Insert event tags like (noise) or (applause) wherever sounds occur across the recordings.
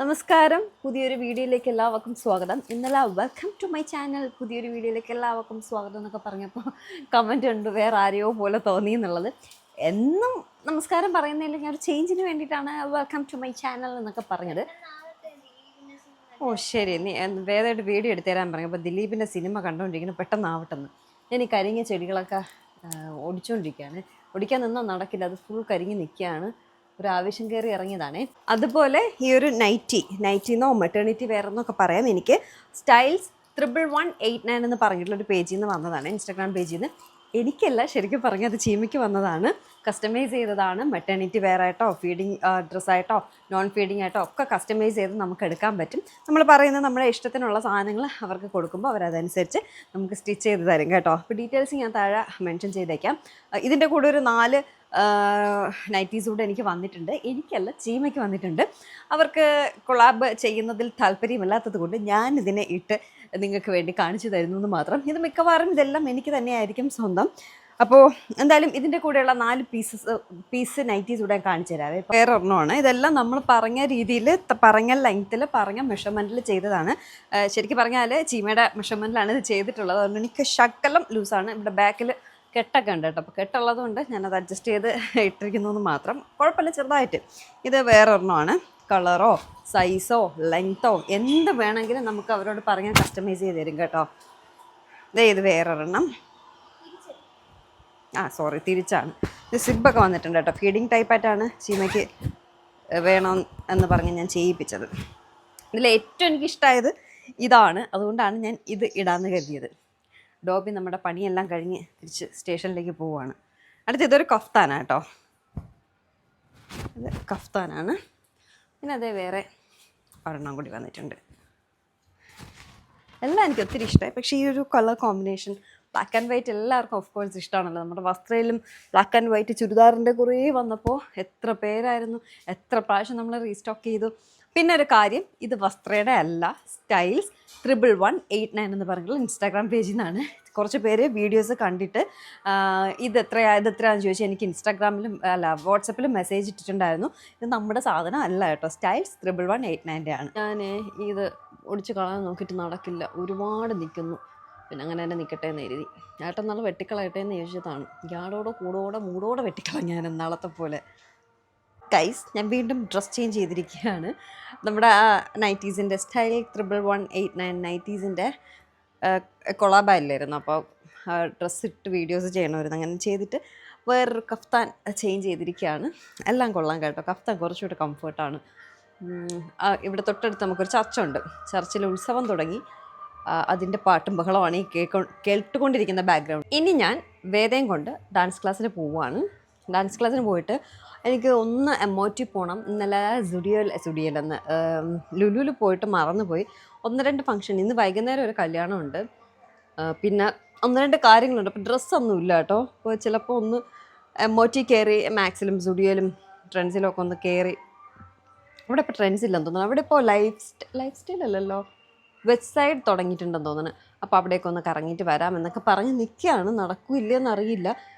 നമസ്കാരം. പുതിയൊരു വീഡിയോയിലേക്ക് എല്ലാവർക്കും സ്വാഗതം. ഇന്നലെ വെൽക്കം ടു മൈ ചാനൽ പുതിയൊരു വീഡിയോയിലേക്ക് എല്ലാവർക്കും സ്വാഗതം എന്നൊക്കെ പറഞ്ഞപ്പോൾ കമന്റ് ഉണ്ട്. വേറെ ആരെയോ പോലെ തോന്നി എന്നുള്ളത്. എന്നും നമസ്കാരം പറയുന്നതിൽ ഞാൻ ഒരു ചേഞ്ചിന് വേണ്ടിയിട്ടാണ് വെൽക്കം ടു മൈ ചാനൽ എന്നൊക്കെ പറഞ്ഞത്. ഓ ശരി. നീ വേദമായിട്ട് വീഡിയോ എടുത്തു തരാൻ പറഞ്ഞു. അപ്പോൾ ദിലീപിന്റെ സിനിമ കണ്ടുകൊണ്ടിരിക്കുന്നു പെട്ടെന്നാവട്ടെന്ന് ഞാൻ ഈ കരിഞ്ഞ ചെടികളൊക്കെ ഓടിച്ചുകൊണ്ടിരിക്കുകയാണ് ഓടിക്കാൻ നിന്നോ നടക്കില്ല. അത് ഫുൾ കരിങ്ങി നിൽക്കുകയാണ്. ഒരു ആവശ്യം കയറി ഇറങ്ങിയതാണ്. അതുപോലെ ഈ ഒരു നൈറ്റി നൈറ്റിന്നോ മെറ്റേണിറ്റി വെയർ എന്നൊക്കെ പറയാം. എനിക്ക് styles triple one eight nine എന്ന് പറഞ്ഞിട്ടുള്ള ഒരു പേജിൽ നിന്ന് വന്നതാണ് ഇൻസ്റ്റാഗ്രാം പേജിൽ നിന്ന് എനിക്കല്ല ശരിക്കും പറഞ്ഞാൽ അത് ചീമയ്ക്ക് വന്നതാണ്. കസ്റ്റമൈസ് ചെയ്തതാണ്. മെറ്റേണിറ്റി വെയർ ആയിട്ടോ ഫീഡിങ് ഡ്രസ്സായിട്ടോ നോൺ ഫീഡിങ് ആയിട്ടോ ഒക്കെ കസ്റ്റമൈസ് ചെയ്ത് നമുക്ക് എടുക്കാൻ പറ്റും. നമ്മൾ പറയുന്ന നമ്മുടെ ഇഷ്ടത്തിനുള്ള സാധനങ്ങൾ അവർക്ക് കൊടുക്കുമ്പോൾ അവരതനുസരിച്ച് നമുക്ക് സ്റ്റിച്ച് ചെയ്ത് തരും കേട്ടോ. അപ്പോൾ ഡീറ്റെയിൽസ് ഞാൻ താഴെ മെൻഷൻ ചെയ്തേക്കാം. ഇതിന്റെ കൂടെ ഒരു നാല് നൈറ്റീസ് കൂടെ എനിക്ക് വന്നിട്ടുണ്ട്. എനിക്കല്ല ചീമയ്ക്ക് വന്നിട്ടുണ്ട്. അവർക്ക് കൊളാബ് ചെയ്യുന്നതിൽ താല്പര്യമില്ലാത്തത് കൊണ്ട് ഞാൻ ഇതിനെ ഇട്ട് നിങ്ങൾക്ക് വേണ്ടി കാണിച്ചു തരുന്നു എന്ന് മാത്രം. ഇത് മിക്കവാറും ഇതെല്ലാം എനിക്ക് തന്നെയായിരിക്കും സ്വന്തം. അപ്പോൾ എന്തായാലും ഇതിന്റെ കൂടെയുള്ള നാല് പീസസ് പീസ് നൈറ്റീസ് കൂടെ കാണിച്ചു തരാവേ വേറെ ഒരെണ്ണമാണ് ഇതെല്ലാം നമ്മൾ പറഞ്ഞ രീതിയിൽ പറഞ്ഞ ലെങ്ത്തിൽ പറഞ്ഞ മെഷർമെന്റിൽ ചെയ്തതാണ്. ശരിക്കും പറഞ്ഞാൽ ചീമയുടെ മെഷർമെന്റിലാണ് ഇത് ചെയ്തിട്ടുള്ളത്. അതുകൊണ്ട് എനിക്ക് ശക്കലം ലൂസാണ് ഇവിടെ ബാക്കിൽ കെട്ടൊക്കെ ഉണ്ട് കേട്ടോ. അപ്പോൾ കെട്ടുള്ളത് കൊണ്ട് ഞാനത് അഡ്ജസ്റ്റ് ചെയ്ത് ഇട്ടിരിക്കുന്നു എന്ന് മാത്രം. കുഴപ്പമില്ല ചെറുതായിട്ട്. ഇത് വേറൊരെണ്ണമാണ്. കളറോ സൈസോ ലെങ്തോ എന്ത് വേണമെങ്കിലും നമുക്ക് അവരോട് പറഞ്ഞ് കസ്റ്റമൈസ് ചെയ്ത് തരും കേട്ടോ. ഇതേ ഇത് വേറൊരെണ്ണം. ആ സോറി തിരിച്ചാണ്. ഇത് സിബൊക്കെ വന്നിട്ടുണ്ട് കേട്ടോ. ഫീഡിങ് ടൈപ്പായിട്ടാണ് ചീമയ്ക്ക് വേണം എന്ന് പറഞ്ഞ് ഞാൻ ചെയ്യിപ്പിച്ചത്. ഇതിൽ ഏറ്റവും എനിക്കിഷ്ടമായത് ഇതാണ്. അതുകൊണ്ടാണ് ഞാൻ ഇത് ഇടാമെന്ന് കരുതിയത്. ഡോബി നമ്മുടെ പണിയെല്ലാം കഴിഞ്ഞ് തിരിച്ച് സ്റ്റേഷനിലേക്ക് പോവുകയാണ്. അടുത്ത ഇതൊരു കഫ്താനാണ് കേട്ടോ. ഇത് കഫ്താനാണ്. പിന്നെ അതേ വേറെ ഒരെണ്ണം കൂടി വന്നിട്ടുണ്ട്. എല്ലാം എനിക്ക് ഒത്തിരി ഇഷ്ടമായി. പക്ഷേ ഈ ഒരു colour combination black and white എല്ലാവർക്കും ഓഫ് കോഴ്സ് ഇഷ്ടമാണല്ലോ. നമ്മുടെ വസ്ത്രയിലും ബ്ലാക്ക് ആൻഡ് വൈറ്റ് ചുരിദാറിന്റെ കുറേ വന്നപ്പോൾ എത്ര പേരായിരുന്നു എത്ര പ്രാവശ്യം നമ്മൾ റീസ്റ്റോക്ക് ചെയ്തു. പിന്നെ ഒരു കാര്യം ഇത് വസ്ത്രയുടെ അല്ല styles triple one eight nine എന്ന് പറഞ്ഞിട്ടുള്ള ഇൻസ്റ്റാഗ്രാം പേജിൽ നിന്നാണ് കുറച്ച് പേര് വീഡിയോസ് കണ്ടിട്ട് ഇത് എത്രയാ ഇത് എത്രയാണെന്ന് ചോദിച്ചാൽ എനിക്ക് ഇൻസ്റ്റാഗ്രാമിലും അല്ല വാട്സപ്പിലും മെസ്സേജ് ഇട്ടിട്ടുണ്ടായിരുന്നു. ഇത് നമ്മുടെ സാധനം അല്ല കേട്ടോ. സ്റ്റൈൽസ് ത്രിബിൾ വൺ എയ്റ്റ് നയന്റെ ആണ്. ഞാൻ ഇത് ഒടിച്ച് കളയാൻ നോക്കിയിട്ട് നടക്കില്ല. ഒരുപാട് നിൽക്കുന്നു പിന്നെ അങ്ങനെ തന്നെ നിൽക്കട്ടെ എന്ന് എഴുതി ഏട്ടൻ നാളെ വെട്ടിക്കളയട്ടെ എന്ന് ചോദിച്ചതാണ്. ഇയാളോടെ കൂടോടെ മൂടോടെ വെട്ടിക്കളഞ്ഞ ഞാൻ എന്നാളത്തെ പോലെ. ഗൈസ് ഞാൻ വീണ്ടും ഡ്രസ് ചേഞ്ച് ചെയ്തിരിക്കുകയാണ്. നമ്മുടെ ആ നൈറ്റീസിന്റെ style triple one eight nine നൈറ്റീസിന്റെ കൊളാബായില്ലായിരുന്നു അപ്പോൾ ഡ്രസ്സ് ഇട്ട് വീഡിയോസ് ചെയ്യണമായിരുന്നു. അങ്ങനെ ചെയ്തിട്ട് വേറൊരു കഫ്താൻ ചേഞ്ച് ചെയ്തിരിക്കുകയാണ്. എല്ലാം കൊള്ളാം കേട്ടോ. കഫ്താൻ കുറച്ചുകൂടി കംഫർട്ടാണ് ഇവിടെ തൊട്ടടുത്ത് നമുക്കൊരു ചർച്ചുണ്ട്. ചർച്ചിൽ ഉത്സവം തുടങ്ങി. അതിന്റെ പാട്ടും ബഹളമാണ് ഈ കേൾക്കൊ കേട്ടുകൊണ്ടിരിക്കുന്ന ബാക്ക്ഗ്രൗണ്ട് ഇനി ഞാൻ വേദയും കൊണ്ട് ഡാൻസ് ക്ലാസ്സിന് പോവുകയാണ്. ഡാൻസ് ക്ലാസ്സിന് പോയിട്ട് എനിക്ക് ഒന്ന് എമോറ്റി പോകണം ഇന്നലെ സുഡിയൽ സുഡിയോയിൽ സുഡിയോയിലെന്ന് ലുലുവിൽ പോയിട്ട് മറന്നുപോയി. ഒന്ന് രണ്ട് ഫംഗ്ഷൻ ഇന്ന് വൈകുന്നേരം ഒരു കല്യാണമുണ്ട്. പിന്നെ ഒന്ന് രണ്ട് കാര്യങ്ങളുണ്ട്. അപ്പോൾ ഡ്രസ്സൊന്നും ഇല്ല കേട്ടോ. അപ്പോൾ ചിലപ്പോൾ ഒന്ന് എമോറ്റി കയറി മാക്സിലും സുഡിയോയിലും ട്രെൻഡ്സിലും ഒക്കെ ഒന്ന് കയറി ഇവിടെ ഇപ്പോൾ ട്രെൻഡ്സ് ഇല്ലെന്ന് തോന്നുന്നു. അവിടെ ഇപ്പോൾ ലൈഫ് ലൈഫ് സ്റ്റൈൽ അല്ലല്ലോ. വെബ്സൈറ്റ് തുടങ്ങിയിട്ടുണ്ടെന്ന് തോന്നുന്നു. അപ്പോൾ അവിടേക്ക് ഒന്ന് കറങ്ങിയിട്ട് വരാമെന്നൊക്കെ പറഞ്ഞ് നിൽക്കുകയാണ് നടക്കൂല്ലെന്ന് അറിയില്ല. ആ,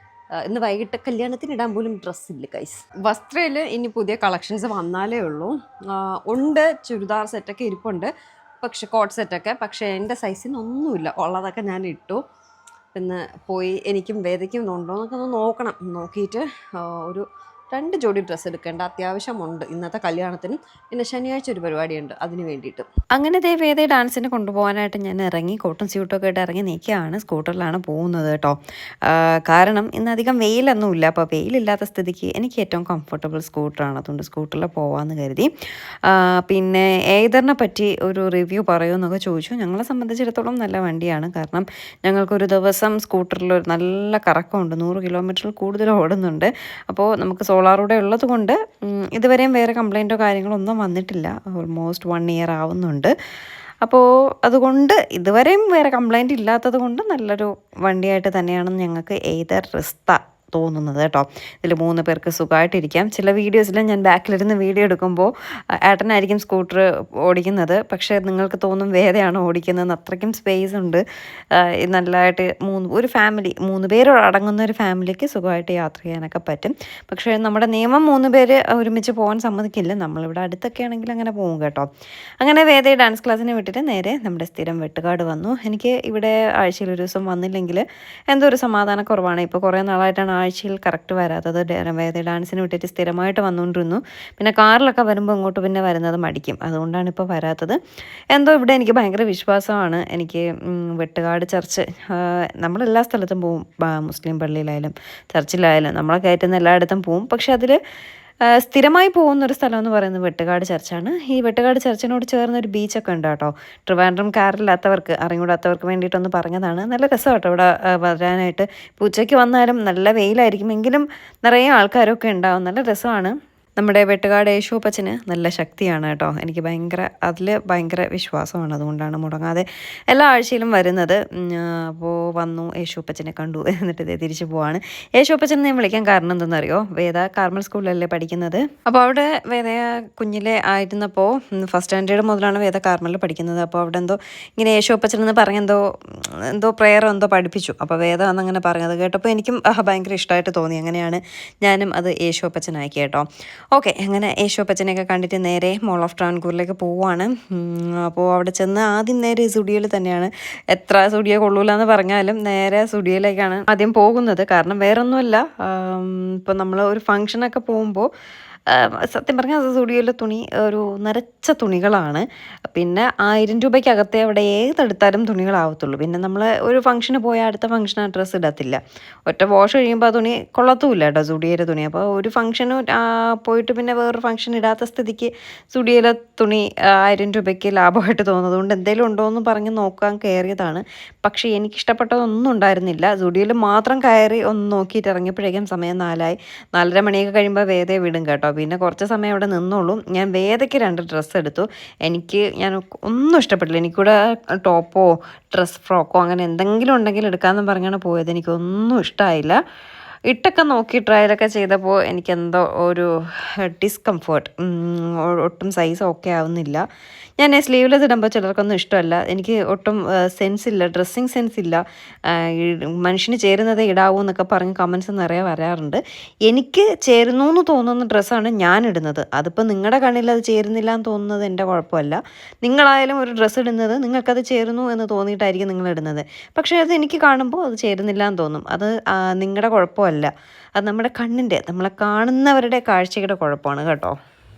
ഇന്ന് വൈകിട്ട് കല്യാണത്തിന് ഇടാൻ പോലും ഡ്രസ്സില്ല കൈസ് വസ്ത്രയിൽ ഇനി പുതിയ കളക്ഷൻസ് വന്നാലേ ഉള്ളൂ. ഉണ്ട് ചുരിദാർ സെറ്റൊക്കെ ഇരിപ്പുണ്ട്. പക്ഷെ കോട്ട് സെറ്റൊക്കെ പക്ഷേ എന്റെ സൈസിന് ഒന്നുമില്ല. ഉള്ളതൊക്കെ ഞാൻ ഇട്ടു. പിന്നെ പോയി എനിക്കും വേദയ്ക്കും ഉണ്ടോ എന്നൊക്കെ ഒന്ന് നോക്കണം. നോക്കിയിട്ട് ഒരു രണ്ട് ജോഡി ഡ്രസ്സ് എടുക്കേണ്ട അത്യാവശ്യമുണ്ട്. ഇന്നത്തെ കല്യാണത്തിന് പിന്നെ ശനിയാഴ്ച ഒരു പരിപാടിയുണ്ട്. അതിന് വേണ്ടിയിട്ട്. അങ്ങനെ ദേവേദ ഡാൻസിന് കൊണ്ടുപോകാനായിട്ട് ഞാൻ ഇറങ്ങി കോട്ടും സ്യൂട്ടൊക്കെ ആയിട്ട് ഇറങ്ങി നിൽക്കുകയാണ്. സ്കൂട്ടറിലാണ് പോകുന്നത് കേട്ടോ. കാരണം ഇന്ന് അധികം വെയിലൊന്നും ഇല്ല. അപ്പോൾ വെയിലില്ലാത്ത സ്ഥിതിക്ക് എനിക്ക് ഏറ്റവും കംഫർട്ടബിൾ സ്കൂട്ടറാണ് അതുകൊണ്ട് സ്കൂട്ടറിൽ പോകാമെന്ന് കരുതി. പിന്നെ ഏതറിനെ പറ്റി ഒരു റിവ്യൂ പറയുമെന്നൊക്കെ ചോദിച്ചു. ഞങ്ങളെ സംബന്ധിച്ചിടത്തോളം നല്ല വണ്ടിയാണ്. കാരണം ഞങ്ങൾക്കൊരു ദിവസം സ്കൂട്ടറിൽ ഒരു നല്ല കറക്കമുണ്ട്. നൂറ് കിലോമീറ്ററിൽ കൂടുതൽ ഓടുന്നുണ്ട്. അപ്പോൾ നമുക്ക് സോളാറൂടെ ഉള്ളത് കൊണ്ട് ഇതുവരെയും വേറെ കംപ്ലൈന്റോ കാര്യങ്ങളോ ഒന്നും വന്നിട്ടില്ല. ഓൾമോസ്റ്റ് വൺ ഇയർ ആവുന്നുണ്ട്. അപ്പോൾ അതുകൊണ്ട് ഇതുവരെയും വേറെ കംപ്ലൈന്റ് ഇല്ലാത്തത് കൊണ്ട് നല്ലൊരു വണ്ടിയായിട്ട് തന്നെയാണ് ഞങ്ങൾക്ക് ഏതർ റിസ്ത തോന്നുന്നത് കേട്ടോ. ഇതിൽ മൂന്ന് പേർക്ക് സുഖമായിട്ടിരിക്കാം ചില വീഡിയോസിൽ ഞാൻ ബാക്കിലിരുന്ന് വീഡിയോ എടുക്കുമ്പോൾ ഏട്ടനായിരിക്കും സ്കൂട്ടർ ഓടിക്കുന്നത്. പക്ഷേ നിങ്ങൾക്ക് തോന്നും വേദയാണ് ഓടിക്കുന്നത് അത്രയ്ക്കും സ്പേസ് ഉണ്ട്. നല്ലതായിട്ട് മൂന്ന് ഒരു ഫാമിലി മൂന്ന് പേര് അടങ്ങുന്ന ഒരു ഫാമിലിക്ക് സുഖമായിട്ട് യാത്ര ചെയ്യാനൊക്കെ പറ്റും. പക്ഷേ നമ്മുടെ നിയമം മൂന്ന് പേര് ഒരുമിച്ച് പോകാൻ സമ്മതിക്കില്ല. നമ്മളിവിടെ അടുത്തൊക്കെ ആണെങ്കിൽ അങ്ങനെ പോകും കേട്ടോ. അങ്ങനെ വേദയെ ഡാൻസ് ക്ലാസ്സിനെ വിട്ടിട്ട് നേരെ നമ്മുടെ സ്ഥിരം വെട്ടുകാട് വന്നു. എനിക്ക് ഇവിടെ ആഴ്ചയിൽ ഒരു ദിവസം വന്നില്ലെങ്കിൽ എന്തോ ഒരു സമാധാനക്കുറവാണ്. ഇപ്പോൾ കുറേ നാളായിട്ടാണ് ആഴ്ചയിൽ കറക്റ്റ് വരാത്തത് വേദ ഡാൻസിന് വിട്ടിട്ട് സ്ഥിരമായിട്ട് വന്നുകൊണ്ടിരുന്നു. പിന്നെ കാറിലൊക്കെ വരുമ്പോൾ ഇങ്ങോട്ട് പിന്നെ വരുന്നത് മടിക്കും. അതുകൊണ്ടാണ് ഇപ്പോൾ വരാത്തത്. എന്തോ ഇവിടെ എനിക്ക് ഭയങ്കര വിശ്വാസമാണ്. എനിക്ക് വെട്ടുകാട് ചർച്ച് നമ്മളെല്ലാ സ്ഥലത്തും പോവും. മുസ്ലിം പള്ളിയിലായാലും ചർച്ചിലായാലും നമ്മളെ കയറ്റുന്ന എല്ലായിടത്തും പോവും. പക്ഷെ അതിൽ സ്ഥിരമായി പോകുന്ന ഒരു സ്ഥലം എന്ന് പറയുന്നത് വെട്ടുകാട് ചർച്ചാണ്. ഈ വെട്ടുകാട് ചർച്ചിനോട് ചേർന്ന ഒരു ബീച്ചൊക്കെ ഉണ്ട് കേട്ടോ. ട്രിവാൻഡ്രം കാറില്ലാത്തവർക്ക് അറിഞ്ഞൂടാത്തവർക്ക് വേണ്ടിയിട്ടൊന്ന് പറഞ്ഞതാണ്. നല്ല രസം കേട്ടോ ഇവിടെ വരാനായിട്ട്. ഉച്ചയ്ക്ക് വന്നാലും നല്ല വെയിലായിരിക്കും. എങ്കിലും നിറയെ ആൾക്കാരൊക്കെ ഉണ്ടാവും. നല്ല രസമാണ്. നമ്മുടെ വെട്ടുകാട് യേശുപ്പച്ചന് നല്ല ശക്തിയാണ് കേട്ടോ. എനിക്ക് ഭയങ്കര അതിൽ ഭയങ്കര വിശ്വാസമാണ്. അതുകൊണ്ടാണ് മുടങ്ങാതെ എല്ലാ ആഴ്ചയിലും വരുന്നത്. അപ്പോൾ വന്നു യേശുപ്പച്ചനെ കണ്ടു (laughs) എന്നിട്ട് ഇതേ തിരിച്ചു പോവാണ്. യേശുപ്പച്ചനെ ഞാൻ വിളിക്കാൻ കാരണം എന്തെന്നറിയോ? വേദ കാർമൽ സ്കൂളിലല്ലേ പഠിക്കുന്നത്? അപ്പോൾ അവിടെ വേദ കുഞ്ഞിലെ ആയിരുന്നപ്പോൾ ഫസ്റ്റ് സ്റ്റാൻഡേർഡ് മുതലാണ് വേദ കാർമലിൽ പഠിക്കുന്നത്. അപ്പോൾ അവിടെ എന്തോ ഇങ്ങനെ യേശുപ്പച്ചൻ എന്ന് എന്തോ എന്തോ പ്രേയറോ എന്തോ പഠിപ്പിച്ചു. അപ്പോൾ വേദ അന്നങ്ങനെ പറഞ്ഞത് കേട്ടപ്പോൾ എനിക്കും ഭയങ്കര ഇഷ്ടമായിട്ട് തോന്നി. അങ്ങനെയാണ് ഞാനും അത് യേശുപ്പച്ചനാക്കി കേട്ടോ. ഓക്കെ അങ്ങനെ യേശുപ്പച്ചനെയൊക്കെ കണ്ടിട്ട് നേരെ മോൾ ഓഫ് ട്രാൻകൂറിലേക്ക് പോവുകയാണ് അപ്പോൾ അവിടെ ചെന്ന് ആദ്യം നേരെ സുഡിയോയിൽ തന്നെയാണ്. എത്ര സുഡിയോ കൊള്ളൂല എന്ന് പറഞ്ഞാലും നേരെ സുഡിയോയിലേക്കാണ് ആദ്യം പോകുന്നത്. കാരണം വേറൊന്നുമല്ല. ഇപ്പോൾ നമ്മൾ ഒരു ഫംഗ്ഷനൊക്കെ പോകുമ്പോൾ സത്യം പറഞ്ഞാൽ സ്റ്റുഡിയോയിലെ തുണി ഒരു നരച്ച തുണികളാണ്. പിന്നെ ആയിരം രൂപയ്ക്കകത്തേ അവിടെ ഏതെടുത്താലും തുണികളാവത്തുള്ളൂ. പിന്നെ നമ്മൾ ഒരു ഫംഗ്ഷന് പോയാൽ അടുത്ത ഫംഗ്ഷൻ ആ ഡ്രസ്സ് ഇടത്തില്ല. ഒറ്റ വാഷ് കഴിയുമ്പോൾ ആ തുണി കൊള്ളത്തുമില്ല കേട്ടോ സ്റ്റുഡിയോയിലെ തുണി. അപ്പോൾ ഒരു ഫംഗ്ഷന് പോയിട്ട് പിന്നെ വേറൊരു ഫംഗ്ഷൻ ഇടാത്ത സ്ഥിതിക്ക് സ്റ്റുഡിയോയിലെ തുണി ആയിരം രൂപയ്ക്ക് ലാഭമായിട്ട് തോന്നുന്നത് കൊണ്ട് എന്തെങ്കിലും ഉണ്ടോ എന്ന് പറഞ്ഞ് നോക്കാൻ കയറിയതാണ് പക്ഷേ എനിക്കിഷ്ടപ്പെട്ടതൊന്നും ഉണ്ടായിരുന്നില്ല. സ്റ്റുഡിയോയിൽ മാത്രം കയറി ഒന്ന് നോക്കിയിട്ട് ഇറങ്ങിയപ്പോഴേക്കും സമയം നാലായി. നാലര മണിയൊക്കെ കഴിയുമ്പോൾ വേദയെ വിടും കേട്ടോ. പിന്നെ കുറച്ച് സമയം അവിടെ നിന്നോളൂ. ഞാൻ വേദയ്ക്ക് രണ്ട് ഡ്രസ്സ് എടുത്തു. എനിക്ക് ഞാൻ ഒന്നും ഇഷ്ടപ്പെട്ടില്ല. എനിക്കൂടെ ടോപ്പോ ഡ്രസ് ഫ്രോക്കോ അങ്ങനെ എന്തെങ്കിലും ഉണ്ടെങ്കിൽ എടുക്കാമെന്ന് പറഞ്ഞാണ് പോയത്. എനിക്കൊന്നും ഇഷ്ടമായില്ല ഇട്ടൊക്കെ നോക്കി ട്രയലൊക്കെ ചെയ്തപ്പോൾ എനിക്കെന്തോ ഒരു ഡിസ്കംഫേർട്ട് ഒട്ടും സൈസ് ഓക്കെ ആവുന്നില്ല. ഞാൻ സ്ലീവ്ലെസ് ഇടുമ്പോൾ ചിലർക്കൊന്നും ഇഷ്ടമല്ല. എനിക്ക് ഒട്ടും സെൻസ് ഇല്ല ഡ്രസ്സിങ് സെൻസ് ഇല്ല. മനുഷ്യന് ചേരുന്നതേ ഇടാവൂ എന്നൊക്കെ പറഞ്ഞ് കമൻസ് നിറയെ വരാറുണ്ട്. എനിക്ക് ചേരുന്നു എന്ന് തോന്നുന്ന ഡ്രസ്സാണ് ഞാൻ ഇടുന്നത്. അതിപ്പോൾ നിങ്ങളുടെ കണ്ണിൽ അത് ചേരുന്നില്ല എന്ന് തോന്നുന്നത് എന്റെ കുഴപ്പമല്ല. നിങ്ങളായാലും ഒരു ഡ്രസ്സ് ഇടുന്നത് നിങ്ങൾക്കത് ചേരുന്നു എന്ന് തോന്നിയിട്ടായിരിക്കും നിങ്ങൾ ഇടുന്നത്. പക്ഷേ അത് എനിക്ക് കാണുമ്പോൾ അത് ചേരുന്നില്ല എന്ന് തോന്നും. അത് നിങ്ങളുടെ കുഴപ്പമല്ല. അത് നമ്മുടെ കണ്ണിന്റെ നമ്മളെ കാണുന്നവരുടെ കാഴ്ചയുടെ കുഴപ്പമാണ് കേട്ടോ.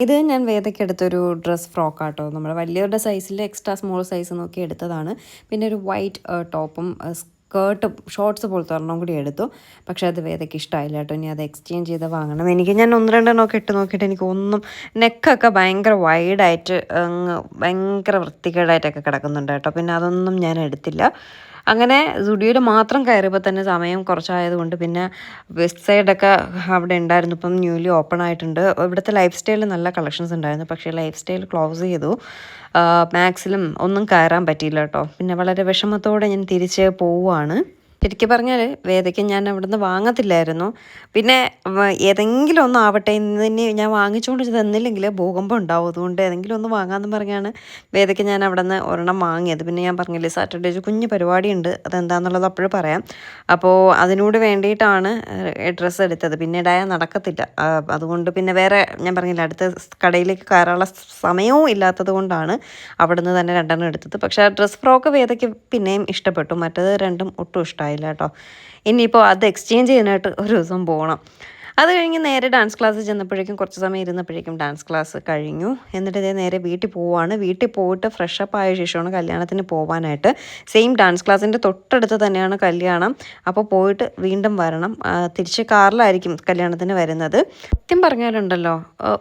ഇത് ഞാൻ വേദയ്ക്ക് എടുത്തൊരു ഡ്രസ് ഫ്രോക്ക് ആട്ടോ നമ്മൾ വലിയവരുടെ സൈസിൽ എക്സ്ട്രാ സ്മോൾ സൈസ് നോക്കി എടുത്തതാണ്. പിന്നെ ഒരു വൈറ്റ് ടോപ്പും സ്കേർട്ടും ഷോർട്സ് പോലത്തെ ഒരെണ്ണം കൂടി എടുത്തു. പക്ഷേ അത് വേദയ്ക്ക് ഇഷ്ടമായില്ല കേട്ടോ. ഇനി അത് എക്സ്ചേഞ്ച് ചെയ്ത് വാങ്ങണം. എനിക്ക് ഞാൻ ഒന്ന് രണ്ടെണ്ണമൊക്കെ ഇട്ട് നോക്കിയിട്ട് എനിക്ക് ഒന്നും നെക്കൊക്കെ ഭയങ്കര വൈഡായിട്ട് ഭയങ്കര വൃത്തികേടായിട്ടൊക്കെ കിടക്കുന്നുണ്ട് കേട്ടോ. പിന്നെ അതൊന്നും ഞാൻ എടുത്തില്ല. അങ്ങനെ സ്റ്റുഡിയോയിൽ മാത്രം കയറിയപ്പോൾ തന്നെ സമയം കുറച്ചായതുകൊണ്ട് പിന്നെ വെസ്റ്റ് സൈഡൊക്കെ അവിടെ ഉണ്ടായിരുന്നു. ഇപ്പം ന്യൂലി ഓപ്പൺ ആയിട്ടുണ്ട്. ഇവിടുത്തെ ലൈഫ് സ്റ്റൈലിൽ നല്ല കളക്ഷൻസ് ഉണ്ടായിരുന്നു. പക്ഷേ ലൈഫ് സ്റ്റൈൽ ക്ലോസ് ചെയ്തു. മാക്സിലും ഒന്നും കയറാൻ പറ്റിയില്ല കേട്ടോ. പിന്നെ വളരെ വിഷമത്തോടെ ഞാൻ തിരിച്ച് പോവുകയാണ്. ശരിക്കും പറഞ്ഞാൽ വേദയ്ക്ക് ഞാൻ അവിടുന്ന് വാങ്ങത്തില്ലായിരുന്നു. പിന്നെ ഏതെങ്കിലും ഒന്ന് ആവട്ടെ ഇന്ന് ഞാൻ വാങ്ങിച്ചുകൊണ്ട് തന്നില്ലെങ്കിൽ ഭൂകമ്പം ഉണ്ടാവും. അതുകൊണ്ട് ഏതെങ്കിലും ഒന്ന് വാങ്ങാമെന്ന് പറഞ്ഞാണ് വേദയ്ക്ക് ഞാൻ അവിടെ നിന്ന് ഒരെണ്ണം വാങ്ങിയത്. പിന്നെ ഞാൻ പറഞ്ഞില്ലേ സാറ്റർഡേ ഒരു കുഞ്ഞ് പരിപാടിയുണ്ട്. അതെന്താണെന്നുള്ളത് അപ്പോഴും പറയാം. അപ്പോൾ അതിനോട് വേണ്ടിയിട്ടാണ് ഡ്രസ്സ് എടുത്തത്. പിന്നെ ഡയ നടക്കത്തില്ല. അതുകൊണ്ട് പിന്നെ വേറെ ഞാൻ പറഞ്ഞില്ല അടുത്ത കടയിലേക്ക് കയറാനുള്ള സമയവും ഇല്ലാത്തത് കൊണ്ടാണ് അവിടെ നിന്ന് തന്നെ രണ്ടെണ്ണം എടുത്തത്. പക്ഷേ ആ ഡ്രസ് ഫ്രോക്ക് വേദയ്ക്ക് പിന്നെയും ഇഷ്ടപ്പെട്ടു. മറ്റത് രണ്ടും ഒട്ടും ഇഷ്ടമായില്ല കേട്ടോ. ഇനിയിപ്പോൾ അത് എക്സ്ചേഞ്ച് ചെയ്യാനായിട്ട് ഒരു ദിവസം പോകണം അത് കഴിഞ്ഞ് നേരെ ഡാൻസ് ക്ലാസ് ചെന്നപ്പോഴേക്കും കുറച്ച് സമയം ഇരുന്നപ്പോഴേക്കും ഡാൻസ് ക്ലാസ് കഴിഞ്ഞു. എന്നിട്ട് ഇതേ നേരെ വീട്ടിൽ പോവാണ്. വീട്ടിൽ പോയിട്ട് ഫ്രഷപ്പ് ആയ ശേഷമാണ് കല്യാണത്തിന് പോകാനായിട്ട് സെയിം ഡാൻസ് ക്ലാസ്സിന്റെ തൊട്ടടുത്ത് തന്നെയാണ് കല്യാണം. അപ്പോൾ പോയിട്ട് വീണ്ടും വരണം. തിരിച്ച് കാറിലായിരിക്കും കല്യാണത്തിന് വരുന്നത്. സത്യം പറഞ്ഞാലുണ്ടല്ലോ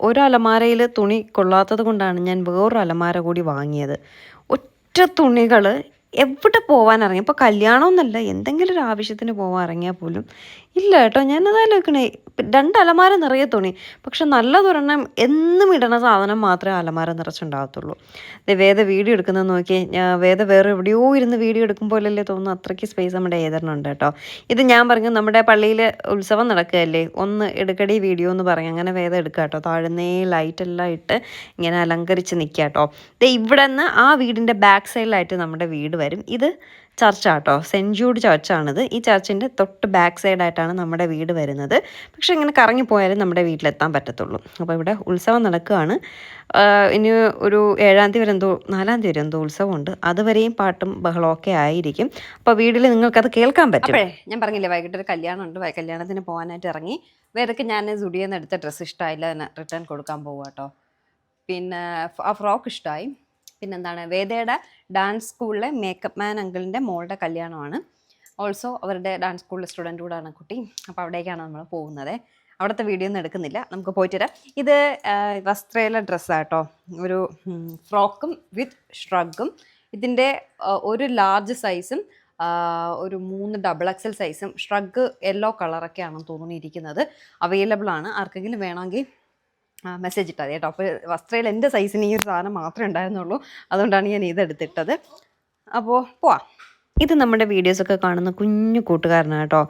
ഒരു അലമാരയിൽ തുണി കൊള്ളാത്തത് കൊണ്ടാണ് ഞാൻ വേറൊരു അലമാര കൂടി വാങ്ങിയത്. ഒറ്റ തുണികൾ എവിടെ പോകാൻ ഇറങ്ങി? ഇപ്പോൾ കല്യാണമെന്നല്ല എന്തെങ്കിലും ഒരു ആവശ്യത്തിന് പോകാൻ ഇറങ്ങിയാൽ പോലും ഇല്ല കേട്ടോ ഞാനത് ആലോചിക്കണേ. രണ്ട് അലമാര നിറയെ തുണി പക്ഷെ നല്ലതൊരെണ്ണം എന്നും ഇടണ സാധനം മാത്രമേ അലമാര നിറച്ചുണ്ടാകത്തുള്ളൂ വേദ വീഡിയോ എടുക്കുന്നത് നോക്കി ഞാൻ വേദ വേറെ എവിടെയോ ഇരുന്ന് വീഡിയോ എടുക്കുമ്പോഴല്ലേ തോന്നുന്നു അത്രയ്ക്ക് സ്പേസ് നമ്മുടെ ഏതെണ്ണം ഉണ്ട് കേട്ടോ. ഇത് ഞാൻ പറഞ്ഞു നമ്മുടെ പള്ളിയിൽ ഉത്സവം നടക്കുകയല്ലേ? ഒന്ന് എടുക്കടി വീഡിയോ എന്ന് പറയും അങ്ങനെ വേദ എടുക്കുക കേട്ടോ. താഴ്ന്നേ ലൈറ്റെല്ലാം ഇട്ട് ഇങ്ങനെ അലങ്കരിച്ച് നിൽക്കുക കേട്ടോ. ഇവിടെ നിന്ന് ആ വീടിന്റെ ബാക്ക് സൈഡിലായിട്ട് നമ്മുടെ വീട് വരും. ഇത് ചർച്ചാട്ടോ. Saint Jude ചർച്ചാണിത്. ഈ ചർച്ചിന്റെ തൊട്ട് ബാക്ക് സൈഡായിട്ടാണ് നമ്മുടെ വീട് വരുന്നത്. പക്ഷെ ഇങ്ങനെ കറങ്ങി കറങ്ങിപ്പോയാലും നമ്മുടെ വീട്ടിലെത്താൻ പറ്റത്തുള്ളൂ. അപ്പോൾ ഇവിടെ ഉത്സവം നടക്കുകയാണ്. ഇനി ഒരു ഏഴാം തീയതി വരെ എന്തോ നാലാം തീയതി വരെ എന്തോ ഉത്സവമുണ്ട്. അതുവരെയും പാട്ടും ബഹളമൊക്കെ ആയിരിക്കും. അപ്പോൾ വീട്ടിൽ നിങ്ങൾക്കത് കേൾക്കാൻ പറ്റും. ഞാൻ പറഞ്ഞില്ലേ വൈകിട്ട് ഒരു കല്യാണം ഉണ്ട് വൈ- കല്യാണത്തിന് പോകാനായിട്ട് ഇറങ്ങി. വേറൊക്കെ ഞാൻ സുഡിയെന്ന് എടുത്ത ഡ്രസ്സ് ഇഷ്ടമായില്ല റിട്ടേൺ കൊടുക്കാൻ പോകുക കേട്ടോ പിന്നെ ആ ഫ്രോക്ക് ഇഷ്ടമായി പിന്നെന്താണ് വേദയുടെ ഡാൻസ് സ്കൂളിലെ മേക്കപ്പ് മാൻ അങ്കിളിന്റെ മോളുടെ കല്യാണമാണ്. ഓൾസോ അവരുടെ ഡാൻസ് സ്കൂളിലെ സ്റ്റുഡന്റ് കൂടാണ് കുട്ടി. അപ്പോൾ അവിടേക്കാണ് നമ്മൾ പോകുന്നത്. അവിടുത്തെ വീഡിയോ ഒന്നും എടുക്കുന്നില്ല. നമുക്ക് പോയിട്ട് വരാം. ഇത് വസ്ത്രയിലെ ഡ്രസ്സാട്ടോ ഒരു ഫ്രോക്കും വിത്ത് ഷ്രഗും ഇതിന്റെ ഒരു ലാർജ് സൈസും ഒരു മൂന്ന് ഡബിൾ എക്സൽ സൈസും ഷ്രഗ് യെല്ലോ കളറൊക്കെയാണെന്ന് തോന്നുന്നു ഇരിക്കുന്നത്. അവൈലബിൾ ആണ്. ആർക്കെങ്കിലും വേണമെങ്കിൽ മെസ്സേജ് ഇട്ടാൽ കേട്ടോ. അപ്പോൾ വസ്ത്രയിൽ എന്റെ സൈസിന് ഈ സാധനം മാത്രമേ ഉണ്ടായിരുന്നുള്ളൂ. അതുകൊണ്ടാണ് ഞാൻ ഇതെടുത്തിട്ടത് അപ്പോൾ പോവാം. ഇത് നമ്മുടെ വീഡിയോസൊക്കെ കാണുന്ന കുഞ്ഞു കൂട്ടുകാരനാണ് കേട്ടോ.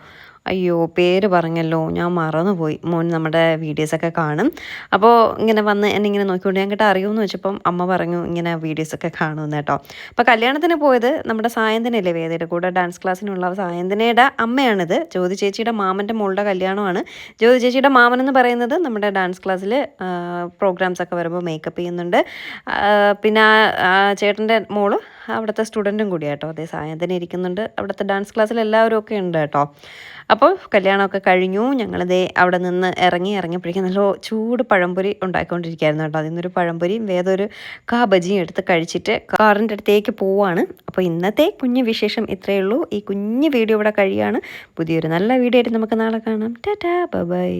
അയ്യോ പേര് പറഞ്ഞല്ലോ. ഞാൻ മറന്നുപോയി. മോൻ നമ്മുടെ വീഡിയോസൊക്കെ കാണും. അപ്പോൾ ഇങ്ങനെ വന്ന് എന്നെ ഇങ്ങനെ നോക്കിക്കൊണ്ട് ഞാൻ കേട്ടോ അറിയുമെന്ന് വെച്ചപ്പം അമ്മ പറഞ്ഞു ഇങ്ങനെ വീഡിയോസൊക്കെ കാണുമെന്ന് കേട്ടോ. അപ്പോൾ കല്യാണത്തിന് പോയത് നമ്മുടെ സായന്തനയല്ലേ വേദയുടെ കൂടെ ഡാൻസ് ക്ലാസ്സിനുള്ള സായന്തനയുടെ അമ്മയാണിത്. ജ്യോതി ചേച്ചിയുടെ മാമന്റെ മോളുടെ കല്യാണമാണ്. ജ്യോതി ചേച്ചിയുടെ മാമൻ എന്ന് പറയുന്നത് നമ്മുടെ ഡാൻസ് ക്ലാസ്സിൽ പ്രോഗ്രാംസ് ഒക്കെ വരുമ്പോൾ മേക്കപ്പ് ചെയ്യുന്നുണ്ട്. പിന്നെ ചേട്ടന്റെ മോൾ അവിടുത്തെ സ്റ്റുഡന്റും കൂടിയാട്ടോ അതേ സായന്തന ഇരിക്കുന്നുണ്ട്. അവിടുത്തെ ഡാൻസ് ക്ലാസ്സിൽ എല്ലാവരും ഒക്കെ ഉണ്ട് കേട്ടോ. അപ്പോൾ കല്യാണമൊക്കെ കഴിഞ്ഞു. ഞങ്ങളിതേ അവിടെ നിന്ന് ഇറങ്ങി ഇറങ്ങിയപ്പോഴേക്കും നല്ല ചൂട് പഴംപൊരി ഉണ്ടാക്കിക്കൊണ്ടിരിക്കുകയായിരുന്നു കേട്ടോ. അതിൽ നിന്നൊരു പഴംപൊരിയും വേറെ ഒരു കാ ബജിയും എടുത്ത് കഴിച്ചിട്ട് കാറിന്റെ അടുത്തേക്ക് പോവാണ്. അപ്പോൾ ഇന്നത്തെ കുഞ്ഞു വിശേഷം ഇത്രയേ ഉള്ളൂ. ഈ കുഞ്ഞു വീഡിയോ ഇവിടെ കഴിയാണ് പുതിയൊരു നല്ല വീഡിയോ ആയിട്ട് നമുക്ക് നാളെ കാണാം. Tata bye.